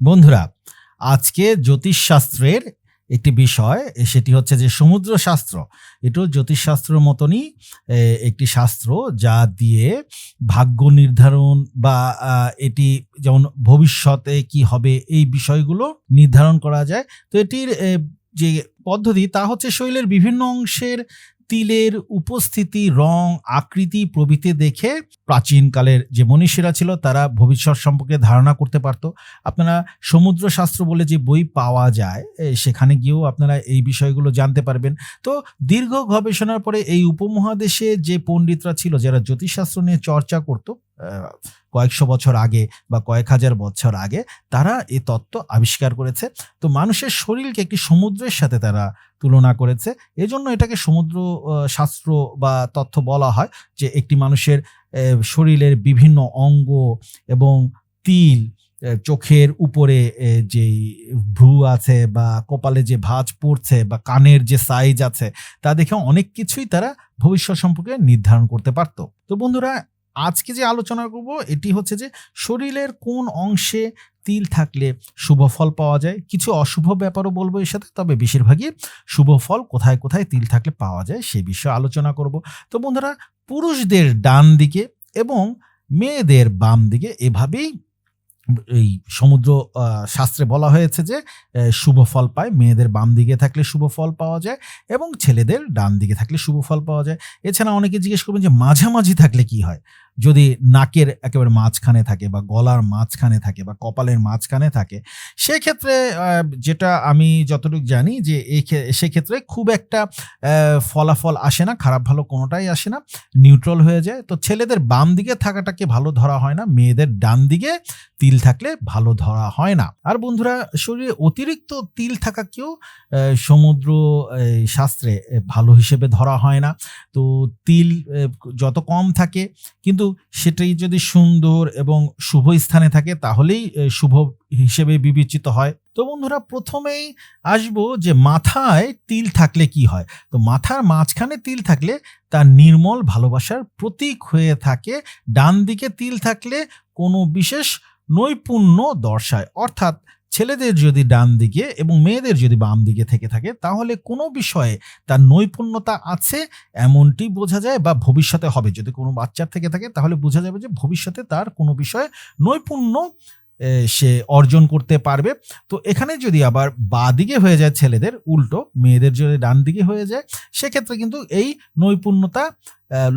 বন্ধুরা, আজকে জ্যোতিষশাস্ত্রের একটি বিষয়, সেটি হচ্ছে যে সমুদ্র শাস্ত্র এটাও জ্যোতিষশাস্ত্রের মতনই একটি শাস্ত্র যা দিয়ে ভাগ্য নির্ধারণ বা এটি যেমন ভবিষ্যতে কি হবে এই বিষয়গুলো নির্ধারণ করা যায়। তো এটির যে পদ্ধতি, তা হচ্ছে শরীরের বিভিন্ন অংশের তিলের উপস্থিতি, রং, আকৃতি প্রভৃতি দেখে প্রাচীনকালের যে মনীষীরা ছিল তারা ভবিষ্যৎ সম্পর্কে ধারণা করতে পারতো। আপনারা সমুদ্র শাস্ত্র বলে যে বই পাওয়া যায় সেখানে গিয়েও আপনারা এই বিষয়গুলো জানতে পারবেন। তো দীর্ঘ গবেষণার পরে এই উপমহাদেশে যে পণ্ডিতরা ছিল, যারা জ্যোতিষশাস্ত্র নিয়ে চর্চা করত কয়েকশো বছর আগে বা কয়েক হাজার বছর আগে তারা এই তত্ত্ব আবিষ্কার করেছে। তো মানুষের শরীরকে একটি সমুদ্রের সাথে তারা তুলনা করেছে। এজন্য এটাকে সমুদ্র শাস্ত্র বা তথ্য বলা হয় যে একটি মানুষের শরীরের বিভিন্ন অঙ্গ এবং তিল চোখের উপরে যেই ভ্রু আছে বা কপালে যে ভাঁজ পড়ছে বা কানের যে সাইজ আছে, তা দেখে অনেক কিছুই তারা ভবিষ্যৎ সম্পর্কে নির্ধারণ করতে পারত। তো বন্ধুরা আজকে যে আলোচনা করব, এটি হচ্ছে যে শরীরের কোন অংশে তিল থাকলে শুভ ফল পাওয়া যায়। কিছু অশুভ ব্যাপারও বলব এর সাথে, তবে বেশিরভাগই শুভ ফল কোথায় কোথায় তিল থাকলে পাওয়া যায় সেই বিষয়ে আলোচনা করব। তো বন্ধুরা, পুরুষদের ডান দিকে এবং মেয়েদের বাম দিকে এভাবেই এই সমুদ্র শাস্ত্রে বলা হয়েছে যে শুভ ফল পায়। মেয়েদের বাম দিকে থাকলে শুভ ফল পাওয়া যায় এবং ছেলেদের ডান দিকে থাকলে শুভ ফল পাওয়া যায়। এছাড়া অনেকে জিজ্ঞেস করবেন যে, মাঝামাঝি থাকলে কি হয়? যদি নাকের একেবারে মাঝখানে থাকে বা গলার মাঝখানে থাকে বা কপালের মাঝখানে থাকে, সেক্ষেত্রে যেটা আমি যতটুকু জানি যে এই সেক্ষেত্রে খুব একটা ফলাফল আসে না, খারাপ ভালো কোনোটাই আসে না, নিউট্রাল হয়ে যায়। তো ছেলেদের বাম দিকে থাকাটাকে ভালো ধরা হয় না, মেয়েদের ডান দিকে তিল থাকলে ভালো ধরা হয় না। আর বন্ধুরা, শরীরে অতিরিক্ত তিল থাকাকেও সমুদ্র শাস্ত্রে ভালো হিসেবে ধরা হয় না। তো তিল যত কম থাকে, কিন্তু সেটাই যদি সুন্দর এবং শুভ স্থানে থাকে, তাহলেই শুভ হিসেবে বিবেচিত হয়। তো বন্ধুরা, প্রথমেই আসব যে মাথায় তিল থাকলে কি হয়? তো মাথার মাঝখানে তিল থাকলে তার নির্মল ভালোবাসার প্রতীক হয়ে থাকে। ডান দিকে তিল থাকলে কোনো বিশেষ নৈপুণ্য দর্শায়। অর্থাৎ ছেলেদের যদি ডান দিকে এবং মেয়েদের যদি বাম দিকে থেকে থাকে, তাহলে কোনো বিষয়ে তার নৈপুণ্যতা আছে? এমনটি বোঝা যায় বা ভবিষ্যতে হবে। যদি কোনো বাচ্চার থেকে থাকে, তাহলে বোঝা যাবে যে ভবিষ্যতে তার কোনো বিষয়ে নৈপুণ্য সে অর্জন করতে পারবে। তো এখানে যদি আবার বা দিকে হয়ে যায় ছেলেদের, উল্টো মেয়েদের যদি ডান দিকে হয়ে যায়, সেক্ষেত্রে কিন্তু এই নৈপুণ্যতা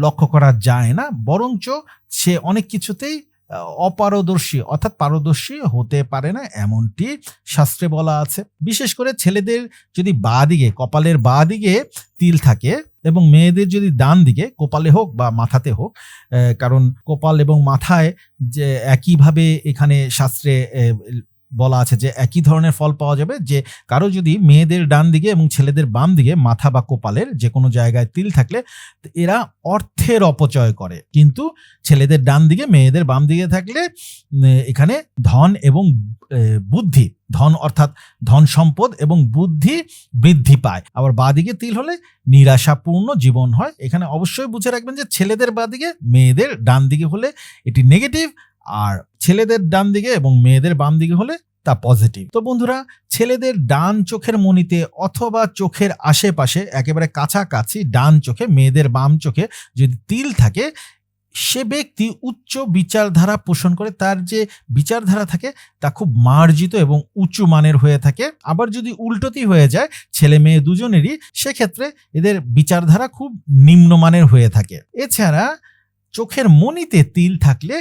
লক্ষ্য করা যায় না। বরঞ্চ সে অনেক কিছুতেই অপারদর্শী, অর্থাৎ পারদর্শী হতে পারে না এমনটি শাস্ত্রে বলা আছে। বিশেষ করে ছেলেদের যদি বা দিকে, কপালের বা দিকে তিল থাকে এবং মেয়েদের যদি ডান দিকে, কপালে হোক বা মাথাতে হোক কারণ কপাল এবং মাথায় যে একইভাবে এখানে শাস্ত্রে বলা আছে যে একই ধরনের ফল পাওয়া যাবে যে কারও যদি মেয়েদের ডান দিকে এবং ছেলেদের বাম দিকে মাথা বা কোপালের যে কোনো জায়গায় তিল থাকলে এরা অর্থের অপচয় করে। কিন্তু ছেলেদের ডান দিকে, মেয়েদের বাম দিকে থাকলে এখানে ধন এবং বুদ্ধি, ধন অর্থাৎ ধন সম্পদ এবং বুদ্ধি বৃদ্ধি পায়। আবার বাদিকে তিল হলে নিরাশাপূর্ণ জীবন হয়। এখানে অবশ্যই বুঝে রাখবেন যে ছেলেদের বাদিকে মেয়েদের ডান দিকে হলে এটি নেগেটিভ আর ছেলেদের ডান দিকে এবং মেয়েদের বাম দিকে হলে তা পজিটিভ তো বন্ধুরা, ছেলেদের ডান চোখের মনিতে অথবা চোখের আশেপাশে একেবারে কাছাকাছি ডান চোখে, মেয়েদের বাম চোখে যদি তিল থাকে, সে ব্যক্তি উচ্চ বিচারধারা পোষণ করে, তার যে বিচারধারা থাকে, তা খুব মার্জিত এবং উঁচু মানের হয়ে থাকে। আবার যদি উল্টোতি হয়ে যায়, ছেলে মেয়ে দুজনেরই, সেক্ষেত্রে এদের বিচারধারা খুব নিম্নমানের হয়ে থাকে। এছাড়া চোখের মনিতে তিল থাকলে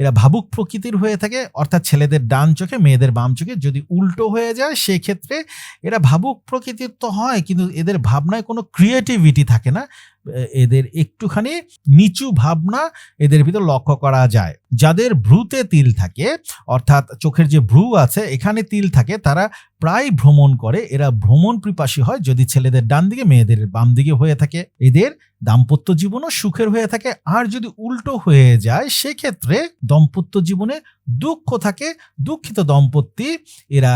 এরা ভাবুক প্রকৃতির হয়ে থাকে, অর্থাৎ ছেলেদের ডান চোখে, মেয়েদের বাম চোখে যদি উল্টো হয়ে যায়, সেক্ষেত্রে এরা ভাবুক প্রকৃতির তো হয়, কিন্তু এদের ভাবনায় কোনো ক্রিয়েটিভিটি থাকে না। এদের একটুখানি নিচু ভাবনা এদের ভিতর লক্ষ্য করা যায়। যাদের ভ্রুতে তিল থাকে, অর্থাৎ চোখের যে ভ্রু আছে, এখানে তিল থাকে, তারা প্রায় ভ্রমণ করে। এরা ভ্রমণ পিপাসী হয় যদি ছেলেদের ডান দিকে, মেয়েদের বাম দিকে হয়ে থাকে। এদের দাম্পত্য জীবনও সুখের হয়ে থাকে। আর যদি উল্টো হয়ে যায়, সেক্ষেত্রে দম্পত্য জীবনে দুঃখ থাকে, দুঃখিত দম্পতি এরা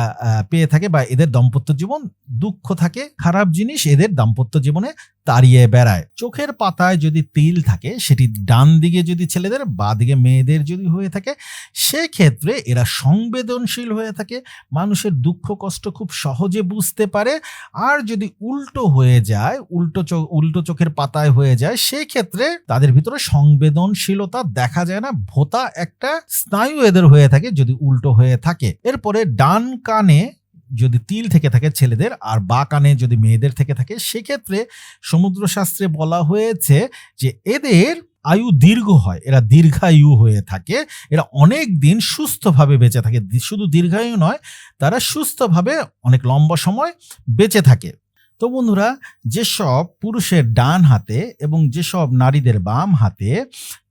পেয়ে থাকে বা এদের দম্পত্য জীবন দুঃখ থাকে, খারাপ জিনিস এদের দাম্পত্য জীবনে তাড়িয়ে বেড়ায়। চোখের পাতায় যদি তিল থাকে, সেটি ডান দিকে যদি ছেলেদের, বা দিকে মেয়েদের যদি হয়ে থাকে, সেক্ষেত্রে এরা সংবেদনশীল হয়ে থাকে, মানুষের দুঃখ, কষ্ট খুব সহজে বুঝতে পারে। আর যদি উল্টো হয়ে যায়, উল্টো চোখ উল্টো চোখের পাতায় হয়ে যায়, সেক্ষেত্রে তাদের ভিতরে সংবেদনশীলতা দেখা যায় না। ভোতা একটা স্নায়ু এদের হয়ে থাকে যদি উল্টো হয়ে থাকে। এরপরে ডান কানে যদি তিল থেকে থাকে ছেলেদের আর বা কানে যদি মেয়েদের থেকে থাকে, সেক্ষেত্রে সমুদ্রশাস্ত্রে বলা হয়েছে যে এদের আয়ু দীর্ঘ হয়, এরা দীর্ঘায়ু হয়ে থাকে, এরা অনেক দিন সুস্থভাবে বেঁচে থাকে। শুধু দীর্ঘায়ু নয়, তারা সুস্থভাবে অনেক লম্বা সময় বেঁচে থাকে। তো বন্ধুরা, যেসব পুরুষের ডান হাতে এবং যেসব নারীদের বাম হাতে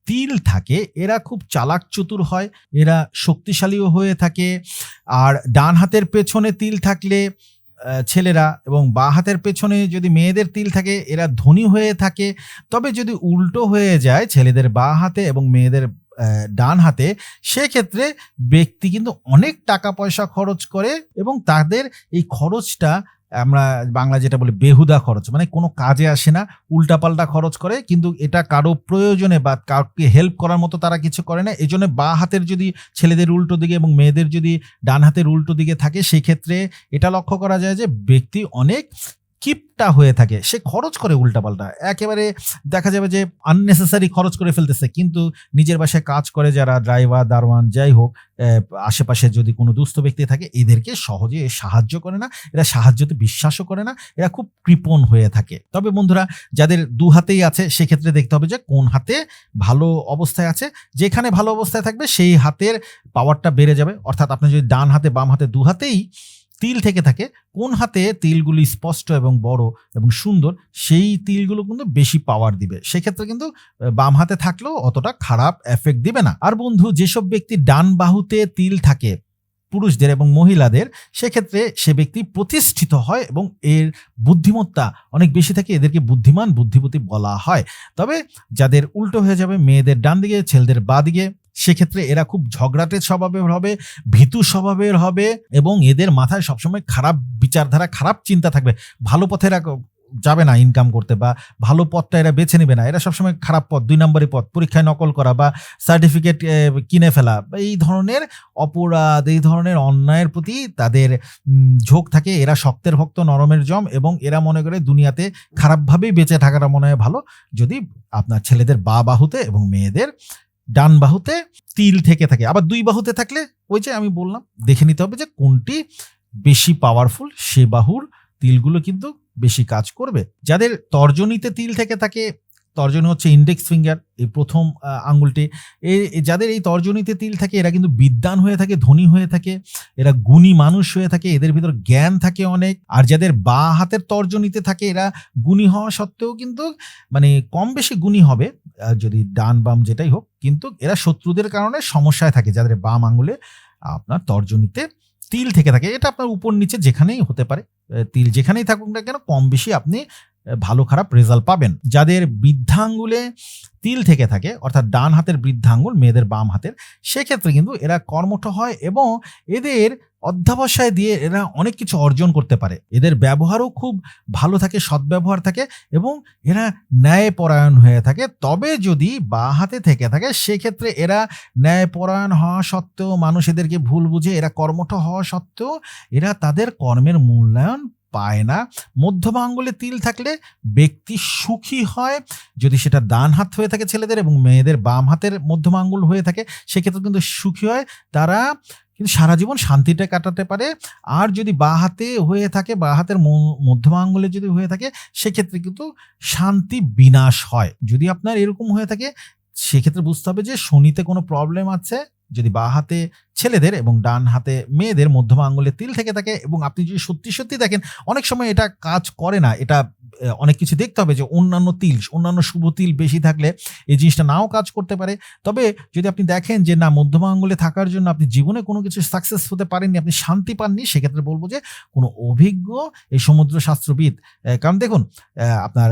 তিল থাকে, এরা খুব চালাক চতুর হয়, এরা শক্তিশালীও হয়ে থাকে, আর ডান হাতের পেছনে তিল থাকলে ছেলেরা এবং বা হাতের পেছনে যদি মেয়েদের তিল থাকে, এরা ধনী হয়ে থাকে। তবে যদি উল্টো হয়ে যায় ছেলেদের বা হাতে এবং মেয়েদের ডান হাতে, সেক্ষেত্রে ব্যক্তি কিন্তু অনেক টাকা পয়সা খরচ করে এবং তাদের এই খরচটা আমরা বাংলা যেটা বলি বেহুদা খরচ মানে কোনো কাজে আসে না, উল্টাপাল্টা খরচ করে, কিন্তু এটা কারও প্রয়োজনে বা কাউকে হেল্প করার মতো তারা কিছু করে না। এই জন্য বা হাতের যদি ছেলেদের উল্টো দিকে এবং মেয়েদের যদি ডান হাতের উল্টো দিকে থাকে সেক্ষেত্রে এটা লক্ষ্য করা যায় যে ব্যক্তি অনেক কিপটা হয়ে থাকে। সে খরচ করে উল্টাপাল্টা। একেবারে দেখা যাবে যে আননেসেসারি খরচ করে ফেলতেছে। কিন্তু নিজের বাসায় কাজ করে যারা ড্রাইভার দারোয়ান, যাই হোক আশেপাশে যদি কোনো দুস্থ ব্যক্তি থাকে, এদেরকে সহজে সাহায্য করে না। এরা সাহায্যতে বিশ্বাসও করে না। এরা খুব কৃপণ হয়ে থাকে। তবে বন্ধুরা, যাদের দু হাতেই আছে, সেক্ষেত্রে দেখতে হবে যে কোন হাতে ভালো অবস্থায় আছে। যেখানে ভালো অবস্থায় থাকবে, সেই হাতের পাওয়ারটা বেড়ে যাবে। অর্থাৎ আপনি যদি ডান হাতে, বাম হাতে দু হাতেই তিল থেকে থাকে, কোন হাতে তিলগুলি স্পষ্ট এবং বড় এবং সুন্দর, সেই তিলগুলো কিন্তু বেশি পাওয়ার দিবে। সেক্ষেত্রে কিন্তু বাম হাতে থাকলেও অতটা খারাপ এফেক্ট দিবে না। আর বন্ধু, যেসব ব্যক্তি ডান বাহুতে তিল থাকে, পুরুষদের এবং মহিলাদের, সেক্ষেত্রে সে ব্যক্তি প্রতিষ্ঠিত হয় এবং এর বুদ্ধিমত্তা অনেক বেশি থাকে, এদেরকে বুদ্ধিমান বুদ্ধিপতি বলা হয়। তবে যাদের উল্টো হয়ে যাবে, মেয়েদের ডান দিকে ছেলেদের বা দিকে সেক্ষেত্রে এরা খুব ঝগড়াটে স্বভাবের হবে, ভীতু স্বভাবের হবে এবং এদের মাথায় সবসময় খারাপ বিচারধারা, খারাপ চিন্তা থাকবে। ভালো পথে এরা যাবে না ইনকাম করতে বা ভালো পথটা এরা বেছে নেবে না। এরা সবসময় খারাপ পথ, দুই নম্বরই পথ, পরীক্ষায় নকল করা বা সার্টিফিকেট কিনে ফেলা। এই ধরনের অপরাধ, এই ধরনের অন্যায়ের প্রতি তাদের ঝোঁক থাকে। এরা শক্তের ভক্ত, নরমের জম এবং এরা মনে করে দুনিয়াতে খারাপভাবেই বেঁচে থাকাটা মনে হয় ভালো। যদি আপনার ছেলেদের বা বাহুতে এবং মেয়েদের ডান বাহুতে তিল থেকে থাকে। আবার দুই বাহুতে থাকলে ওই যে আমি বললাম, দেখে নিতে হবে যে কোনটি বেশি পাওয়ারফুল সে বাহুর তিলগুলো কিন্তু বেশি কাজ করবে। যাদের তর্জনীতে তিল থেকে থাকে তর্জনী হচ্ছে ইন্ডেক্স ফিঙ্গার এই প্রথম আঙ্গুলটি। এই যাদের এই তর্জনীতে তিল থাকে, এরা কিন্তু বিদ্বান হয়ে থাকে, ধনী হয়ে থাকে, এরা গুণী মানুষ হয়ে থাকে, এদের ভিতর জ্ঞান থাকে অনেক, আর যাদের বা হাতের তর্জনীতে থাকে, এরা গুণী হওয়া সত্ত্বেও কিন্তু মানে কম বেশি গুণী হবে যদি ডান বাম যেটাই হোক, কিন্তু এরা শত্রুদের কারণে সমস্যায় থাকে, যাদের বাম আঙ্গুলে আপনার তর্জনীতে তিল থেকে থাকে। এটা আপনার উপর নিচে যেখানেই হতে পারে তিল যেখানেই থাকুক না কেন, কম বেশি আপনি ভালো খারাপ রেজাল্ট পাবেন। যাদের বৃদ্ধাঙ্গুলে তিল থেকে থাকে, অর্থাৎ ডান হাতের বৃদ্ধাঙ্গুল, মেয়েদের বাম হাতের, সেক্ষেত্রে কিন্তু এরা কর্মঠ হয় এবং এদের অধ্যাবসায় দিয়ে এরা অনেক কিছু অর্জন করতে পারে। এদের ব্যবহারও খুব ভালো থাকে, সদ্ব্যবহার থাকে এবং এরা ন্যায়পরায়ণ হয়ে থাকে। তবে যদি বা হাতে থেকে থাকে, সেক্ষেত্রে এরা ন্যায়পরায়ণ হওয়া সত্ত্বেও, মানুষ এদেরকে ভুল বুঝে এরা কর্মঠ হওয়া সত্ত্বেও, এরা তাদের কর্মের মূল্যায়ন পায় না। মধ্যম আঙ্গুলে তিল থাকলে ব্যক্তি সুখী হয়। যদি সেটা ডান হাত হয়ে থাকে ছেলেদের এবং মেয়েদের বাম হাতের মধ্যম আঙ্গুল হয়ে থাকে, সেক্ষেত্রে কিন্তু সুখী হয়। তারা কিন্তু সারা জীবন শান্তিটা কাটাতে পারে। আর যদি বা হাতে হয়ে থাকে, বা হাতের মধ্যম আঙ্গুলে যদি হয়ে থাকে, সেক্ষেত্রে কিন্তু শান্তি বিনাশ হয়। যদি আপনার এরকম হয়ে থাকে, সেক্ষেত্রে বুঝতে হবে যে শনিতে কোনো প্রবলেম আছে। যদি বা হাতে ছেলেদের এবং ডান হাতে মেয়েদের মধ্যম আঙ্গুলে তিল থেকে থাকে এবং আপনি যদি সত্যি সত্যি দেখেন, অনেক সময় এটা কাজ করে না। এটা অনেক কিছু দেখতে হবে যে অন্যান্য তিল, অন্যান্য শুভ তিল বেশি থাকলে এই জিনিসটা নাও কাজ করতে পারে। তবে যদি আপনি দেখেন যে না, মধ্যম আঙ্গুলে থাকার জন্য আপনি জীবনে কোনো কিছু সাকসেস হতে পারেননি, আপনি শান্তি পাননি, সেক্ষেত্রে বলব যে কোনো অভিজ্ঞ এই সমুদ্র শাস্ত্রবিদ কারণ দেখুন আপনার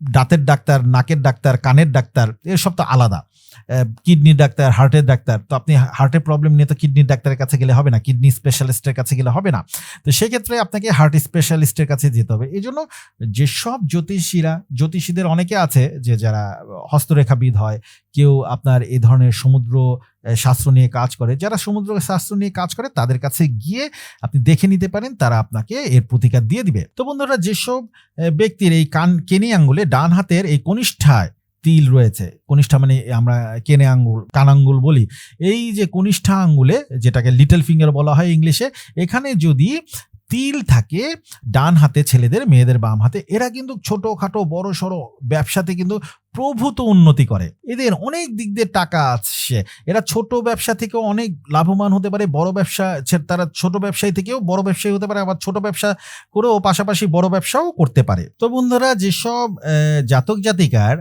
দাঁতের ডাক্তার, নাকের ডাক্তার, কানের ডাক্তার, এসব তো আলাদা। কিডনির ডাক্তার হার্টের ডাক্তার। তো আপনি হার্টের প্রবলেম নিয়ে তো কিডনির ডাক্তারের কাছে গেলে হবে না কিডনি স্পেশালিস্টের কাছে গেলে হবে না। তো সেক্ষেত্রে আপনাকে হার্ট স্পেশালিস্টের কাছে যেতে হবে। এই জন্য যেসব জ্যোতিষীরা, জ্যোতিষীদের অনেকে আছে যে যারা হস্তরেখাবিদ হয়, কেউ আপনার এই ধরনের সমুদ্র শাস্ত্র নিয়ে কাজ করে, যারা সমুদ্র শাস্ত্র নিয়ে কাজ করে, তাদের কাছে গিয়ে আপনি দেখে নিতে পারেন, তারা আপনাকে এর প্রতিকার দিয়ে দিবে। তো বন্ধুরা, যেসব ব্যক্তির এই কান, কেনি আঙ্গুলে ডান হাতের এই কনিষ্ঠায় তিল রয়েছে, কনিষ্ঠা মানে আমরা কেনে আঙ্গুল, কান আঙ্গুল বলি। এই যে কনিষ্ঠা আঙ্গুলে, যেটাকে লিটল ফিঙ্গার বলা হয় ইংলিশে, এখানে যদি তিল থাকে ডান হাতে ছেলেদের, মেয়েদের বাম হাতে, এরা কিন্তু ছোটখাটো বড় সড়ো ব্যবসাতে কিন্তু প্রভূত উন্নতি করে। এদের অনেক দিক দিয়ে টাকা আসছে এরা ছোট ব্যবসা থেকেও অনেক লাভবান হতে পারে, বড় ব্যবসা তারা ছোট ব্যবসায়ী থেকেও বড় ব্যবসায়ী হতে পারে, আবার ছোট ব্যবসা করেও পাশাপাশি বড় ব্যবসাও করতে পারে। তো বন্ধুরা, যেসব জাতক জাতিকার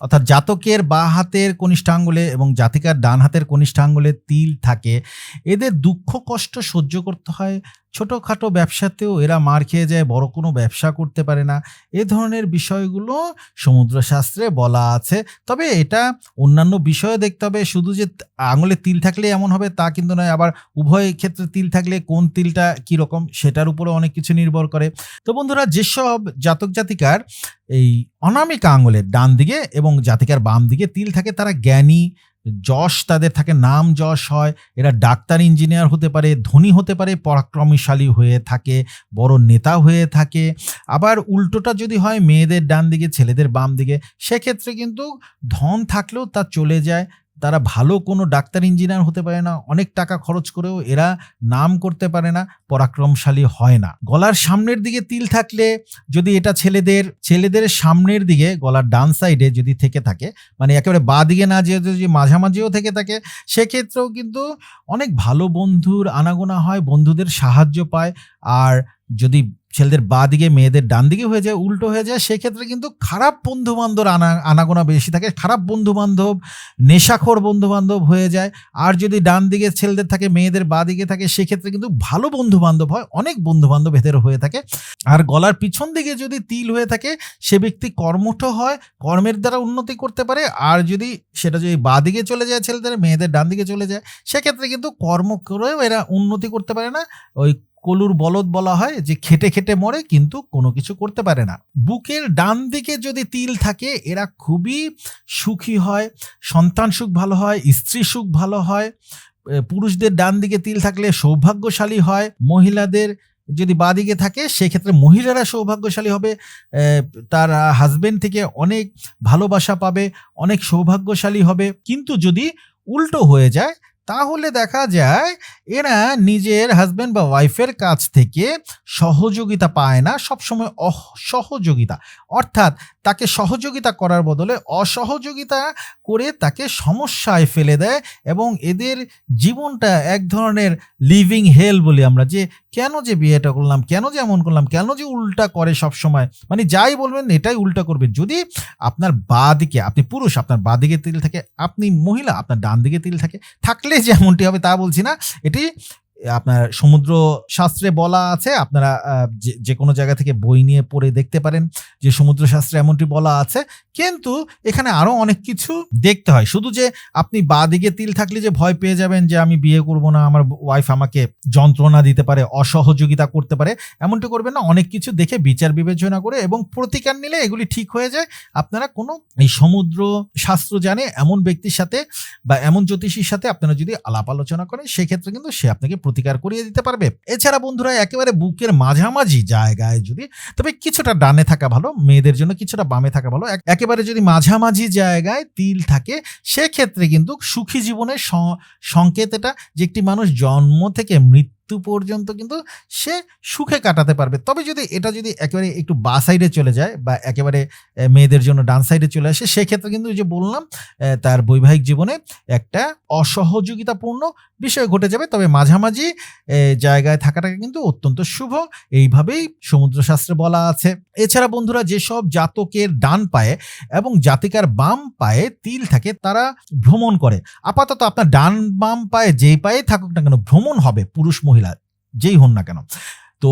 অর্থাৎ জাতকের বা হাতের কনিষ্ঠাঙ্গুলে এবং জাতিকার ডান হাতের কনিষ্ঠাঙ্গুলে তিল থাকে। এদের দুঃখ কষ্ট সহ্য করতে হয় ছোটোখাটো ব্যবসাতেও এরা মার খেয়ে যায়, বড় কোনো ব্যবসা করতে পারে না। এ ধরনের বিষয়গুলো সমুদ্রশাস্ত্রে বলা আছে। তবে এটা অন্যান্য বিষয়ে দেখতে হবে। শুধু যে আঙুলে তিল থাকলে এমন হবে তা কিন্তু নয়, আবার উভয় ক্ষেত্রে তিল থাকলে কোন তিলটা কীরকম সেটার উপরে অনেক কিছু নির্ভর করে। তো বন্ধুরা, যেসব জাতক জাতিকার এই অনামিকা আঙুলের ডান দিকে এবং জাতিকার বাম দিকে তিল থাকে, তারা জ্ঞানী যশ তাদের থাকে, নাম যশ হয়। এরা ডাক্তার, ইঞ্জিনিয়ার হতে পারে, ধনী হতে পারে, পরাক্রমশালী হয়ে থাকে, বড় নেতা হয়ে থাকে। আবার উল্টোটা যদি হয়, মেয়েদের ডান দিকে, ছেলেদের বাম দিকে, সেক্ষেত্রে কিন্তু ধন থাকলেও তা চলে যায়। তারা ভালো কোনো ডাক্তার ইঞ্জিনিয়ার হতে পারে না, অনেক টাকা খরচ করেও এরা নাম করতে পারে না, পরাক্রমশালী হয় না। গলার সামনের দিকে তিল থাকলে যদি এটা ছেলেদের ছেলেদের সামনের দিকে গলার ডান সাইডে যদি থেকে থাকে মানে একেবারে বা দিকে না যেহেতু যদি মাঝামাঝিও থেকে থাকে, সেক্ষেত্রেও কিন্তু অনেক ভালো বন্ধুর আনাগোনা হয়, বন্ধুদের সাহায্য পায়, আর যদি ছেলেদের বা দিকে, মেয়েদের ডান দিকে হয়ে যায়, উল্টো হয়ে যায়, সেক্ষেত্রে কিন্তু খারাপ বন্ধু বান্ধব আনা, আনাগোনা বেশি থাকে। খারাপ বন্ধু বান্ধব নেশাখোর বন্ধু বান্ধব হয়ে যায়। আর যদি ডান দিকে ছেলেদের থাকে, মেয়েদের বা দিকে থাকে, সেক্ষেত্রে কিন্তু ভালো বন্ধু বান্ধব হয়, অনেক বন্ধু বান্ধব এদের হয়ে থাকে। আর গলার পিছন দিকে যদি তিল হয়ে থাকে, সে ব্যক্তি কর্মঠ হয়, কর্মের দ্বারা উন্নতি করতে পারে। আর যদি সেটা যদি বা দিকে চলে যায় ছেলেদের, মেয়েদের ডান দিকে চলে যায়, সেক্ষেত্রে কিন্তু কর্ম করেও এরা উন্নতি করতে পারে না। ওই কলুর বলদ বলা হয় যে খেটে খেটে মরে কিন্তু কোনো কিছু করতে পারে না। বুকের ডান দিকে যদি তিল থাকে, এরা খুবই সুখী হয়, সন্তান সুখ ভালো হয়, স্ত্রী সুখ ভালো হয় পুরুষদের ডান দিকে তিল থাকলে সৌভাগ্যশালী হয়, মহিলাদের যদি বাদিকে থাকে, সেক্ষেত্রে মহিলারা সৌভাগ্যশালী হবে তার হাজবেন্ড থেকে অনেক ভালোবাসা পাবে, অনেক সৌভাগ্যশালী হবে। কিন্তু যদি উল্টো হয়ে যায় তাহলে দেখা যায় এরা নিজের হাজব্যান্ড বা ওয়াইফের কাছ থেকে সহযোগিতা পায় না, সবসময় অসহযোগিতা। অর্থাৎ তাকে সহযোগিতা করার বদলে অসহযোগিতা করে তাকে সমস্যায় ফেলে দেয় এবং এদের জীবনটা এক ধরনের লিভিং হেল বলি আমরা। যে কেন যে বিয়েটা করলাম, কেন যে এমন করলাম, কেন যে উল্টা করে সব সময় মানে যাই বলবেন, এটাই উল্টা করবে। যদি আপনার বা দিকে, আপনি পুরুষ, আপনার বা দিকে তিল থাকে, আপনি মহিলা, আপনার ডান দিকে তিল থাকে, থাকলে যেমনটি হবে তা বলছি না। এটি আপনার সমুদ্র শাস্ত্রে বলা আছে, আপনারা যে- কোনো জায়গা থেকে বই নিয়ে পড়ে দেখতে পারেন যে সমুদ্র শাস্ত্রে এমনটি বলা আছে। কিন্তু এখানে আরও অনেক কিছু দেখতে হয়। শুধু যে আপনি বা দিকে তিল থাকলে যে ভয় পেয়ে যাবেন যে আমি বিয়ে করব না, আমার ওয়াইফ আমাকে যন্ত্রণা দিতে পারে, অসহযোগিতা করতে পারে, এমনটি করবেন না। অনেক কিছু দেখে বিচার বিবেচনা করে এবং প্রতিকার নিলে এগুলি ঠিক হয়ে যায়। আপনারা কোনো এই সমুদ্র শাস্ত্র জানে এমন ব্যক্তির সাথে বা এমন জ্যোতিষীর সাথে আপনারা যদি আলাপ আলোচনা করেন, সেক্ষেত্রে কিন্তু সে আপনাকে প্রতিকার করিয়ে দিতে পারবে। এছাড়া বন্ধুরা, একেবারে বুকের মাঝামাঝি জায়গায় যদি, তবে কিছুটা ডানে থাকা ভালো, মেয়েদের জন্য কিছুটা বামে থাকা ভালো। একেবারে যদি মাঝামাঝি জায়গায় তিল থাকে, সেক্ষেত্রে কিন্তু সুখী জীবনের সংকেত এটা যে একটি মানুষ জন্ম থেকে মৃত্যু পর্যন্ত কিন্তু সে সুখে কাটাতে পারবে। তবে যদি এটা যদি একেবারে একটু বা সাইডে চলে যায় বা একেবারে মেয়েদের জন্য ডান সাইডে চলে আসে, সেক্ষেত্রে কিন্তু যে বললাম তার বৈবাহিক জীবনে একটা অসহযোগিতাপূর্ণ বিষয় ঘটে যাবে। তবে মাঝামাঝি জায়গায় থাকাটা কিন্তু অত্যন্ত শুভ। এইভাবেই সমুদ্রশাস্ত্রে বলা আছে। এছাড়া বন্ধুরা, যেসব জাতকের ডান পায়ে এবং জাতিকার বাম পায়ে তিল থাকে, তারা ভ্রমণ করে। আপাতত আপনার ডান বাম পায়ে যেই পায়ে থাকুক না কেন, ভ্রমণ হবে পুরুষ মহিলা যেই হন না কেন। তো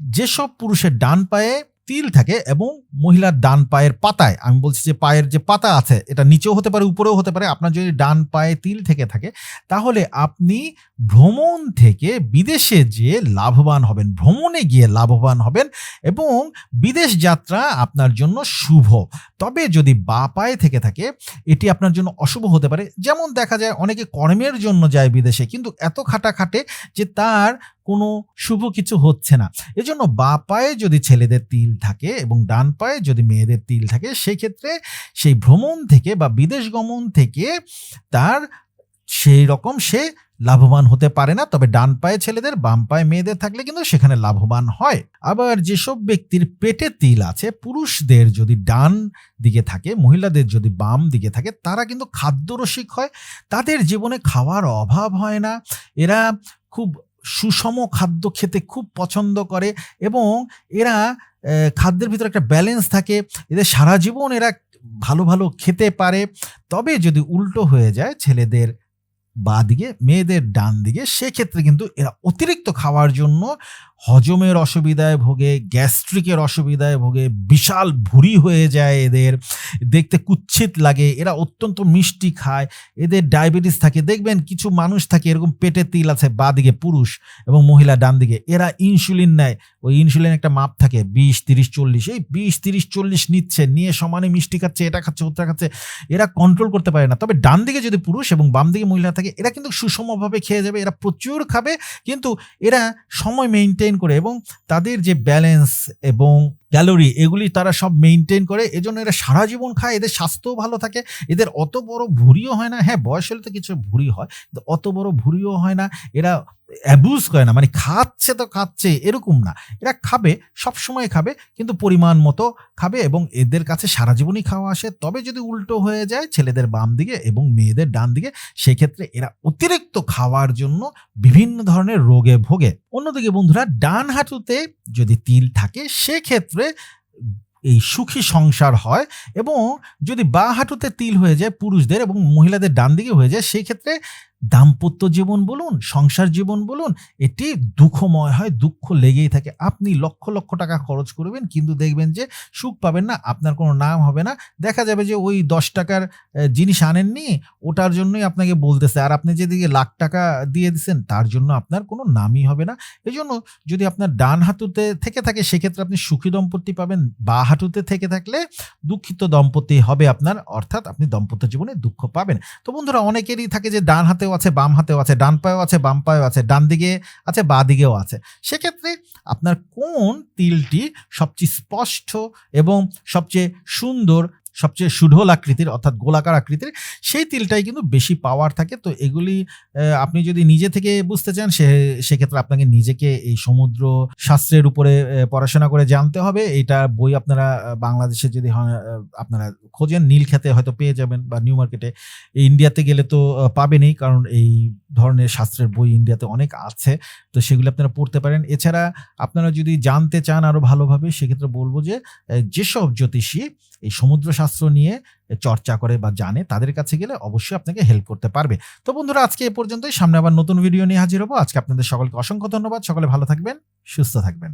যেসব পুরুষের ডান পায়ে তিল থাকে এবং মহিলার ডান পায়ের পাতায়, আমি বলছি যে পায়ের যে পাতা আছে, এটা নিচেও হতে পারে, উপরেও হতে পারে, আপনার যদি ডান পায়ে তিল থেকে থাকে, তাহলে আপনি ভ্রমণ থেকে বিদেশে যে লাভবান হবেন, ভ্রমণে গিয়ে লাভবান হবেন এবং বিদেশ যাত্রা আপনার জন্য শুভ। তবে যদি বা পায়ে থেকে থাকে, এটি আপনার জন্য অশুভ হতে পারে। যেমন দেখা যায়, অনেকে কর্মের জন্য যায় বিদেশে, কিন্তু এত খাটা খাটে যে তার কোনো শুভ কিছু হচ্ছে না। এজন্য বা পায়ে যদি ছেলেদের তিল থাকে এবং ডান পায়ে যদি মেয়েদের তিল থাকে, সেক্ষেত্রে সেই ভ্রমণ থেকে বা বিদেশ গমন থেকে তার সেই রকম সে লাভবান হতে পারে না। তবে ডান পায়ে ছেলেদের, বাম পায়ে মেয়েদের থাকলে কিন্তু সেখানে লাভবান হয়। আবার যেসব ব্যক্তির পেটে তিল আছে, পুরুষদের যদি ডান দিকে থাকে, মহিলাদের যদি বাম দিকে থাকে, তারা কিন্তু খাদ্যরসিক হয়। তাদের জীবনে খাওয়ার অভাব হয় না। এরা খুব সুষম খাদ্য খেতে খুব পছন্দ করে এবং এরা খাদ্যের ভিতরে একটা ব্যালেন্স থাকে। এদের সারা জীবন এরা ভালো ভালো খেতে পারে। তবে যদি উল্টো হয়ে যায় ছেলেদের বা দিকে, মেয়েদের ডান দিকে, সেক্ষেত্রে কিন্তু এরা অতিরিক্ত খাওয়ার জন্য হজমের অসুবিধায় ভোগে, গ্যাস্ট্রিকের অসুবিধায় ভোগে, বিশাল ভুরি হয়ে যায় এদের, দেখতে কুচ্ছিত লাগে, এরা অত্যন্ত মিষ্টি খায়, এদের ডায়াবেটিস থাকে, দেখবেন কিছু মানুষ থাকে এরকম পেটে তিল আছে, বা দিকে পুরুষ এবং মহিলা ডান দিকে, এরা ইনসুলিন নেয়, ওই ইনসুলিন একটা মাপ থাকে, বিশ, তিরিশ, চল্লিশ, এই বিশ, তিরিশ, চল্লিশ নিচ্ছে, নিয়ে সমানে মিষ্টি খাচ্ছে, এটা খাচ্ছে, ওটা খাচ্ছে, এরা কন্ট্রোল করতে পারে না, তবে ডান দিকে যদি পুরুষ এবং বাম দিকে মহিলা থাকে এরা কিন্তু সুষমভাবে খেয়ে যাবে, এরা প্রচুর খাবে, কিন্তু এরা সময় মেনটেন করে এবং তাদের যে ব্যালেন্স এবং ক্যালোরি এগুলি তারা সব মেনটেন করে, এজন্য এরা সারা জীবন খায়, এদের স্বাস্থ্যও ভালো থাকে। এদের অত বড় ভুঁড়িও হয় না। হ্যাঁ বয়স হলে তো কিছু ভুঁড়ি হয় অত বড় ভুঁড়িও হয় না। এরা অ্যাবুজ করে না মানে খাচ্ছে তো খাচ্ছে, এরকম না। এরা খাবে, সব সময় খাবে, কিন্তু পরিমাণ মতো খাবে এবং এদের কাছে সারা জীবনই খাওয়া আসে। তবে যদি উল্টো হয়ে যায়, ছেলেদের বাম দিকে এবং মেয়েদের ডান দিকে, সেক্ষেত্রে এরা অতিরিক্ত খাওয়ার জন্য বিভিন্ন ধরনের রোগে ভোগে। অন্যদিকে বন্ধুরা, ডান হাঁটুতে যদি তিল থাকে, সেক্ষেত্রে এই সুখী সংসার হয় এবং যদি বা হাঁটুতে তিল হয়ে যায় পুরুষদের এবং মহিলাদের ডান দিকে হয়ে যায়, সেই ক্ষেত্রে দাম্পত্য জীবন বলুন, সংসার জীবন বলুন, এটি দুঃখময় হয়, দুঃখ লেগেই থাকে। আপনি লক্ষ লক্ষ টাকা খরচ করবেন, কিন্তু দেখবেন যে সুখ পাবেন না, আপনার কোনো নাম হবে না। দেখা যাবে যে ওই দশ টাকার জিনিস আনেননি, ওটার জন্যই আপনাকে বলতেছে, আর আপনি যেদিকে লাখ টাকা দিয়ে দিচ্ছেন তার জন্য আপনার কোনো নামই হবে না। এই জন্য যদি আপনার ডান হাঁটুতে থেকে থাকে, সেক্ষেত্রে আপনি সুখী দম্পতি পাবেন, বা হাঁটুতে থেকে থাকলে দুঃখিত দম্পতি হবে আপনার, অর্থাৎ আপনি দম্পত্য জীবনে দুঃখ পাবেন। তো বন্ধুরা, অনেকেরই থাকে যে ডান হাতেও আছে, বাম হাতেও আছে, ডান পায়েও আছে, বাম পায়েও আছে, ডান দিকে আছে, বা দিকেও আছে। সেক্ষেত্রে আপনার কোন তিলটি সবচেয়ে স্পষ্ট এবং সবচেয়ে সুন্দর সবচেয়ে সুঢল আকৃতির, অর্থাৎ গোলাকার আকৃতির, সেই তিলটাই কিন্তু বেশি পাওয়ার থাকে। তো এগুলি আপনি যদি নিজে থেকে বুঝতে চান, সে, সেক্ষেত্রে আপনাকে নিজেকে এই সমুদ্র শাস্ত্রের উপরে পড়াশোনা করে জানতে হবে। এটা বই আপনারা বাংলাদেশে যদি আপনারা খোঁজেন নীলক্ষেতে হয়তো পেয়ে যাবেন বা নিউ মার্কেটে। ইন্ডিয়াতে গেলে তো পাবেনই, কারণ এই ধরনের শাস্ত্রের বই ইন্ডিয়াতে অনেক আছে। তো সেগুলো আপনারা পড়তে পারেন। এছাড়া আপনারা যদি জানতে চান আরও ভালোভাবে, সেক্ষেত্রে বলব যে যেসব জ্যোতিষী এই সমুদ্র শাস্ত্র নিয়ে চর্চা করে বা জানে, তাদের কাছে গেলে অবশ্যই আপনাকে হেল্প করতে পারবে। তো বন্ধুরা, আজকে এ পর্যন্তই। সামনে আবার নতুন ভিডিও নিয়ে হাজির হব। আজকে আপনাদের সকলকে অসংখ্য ধন্যবাদ। সকলে ভালো থাকবেন, সুস্থ থাকবেন।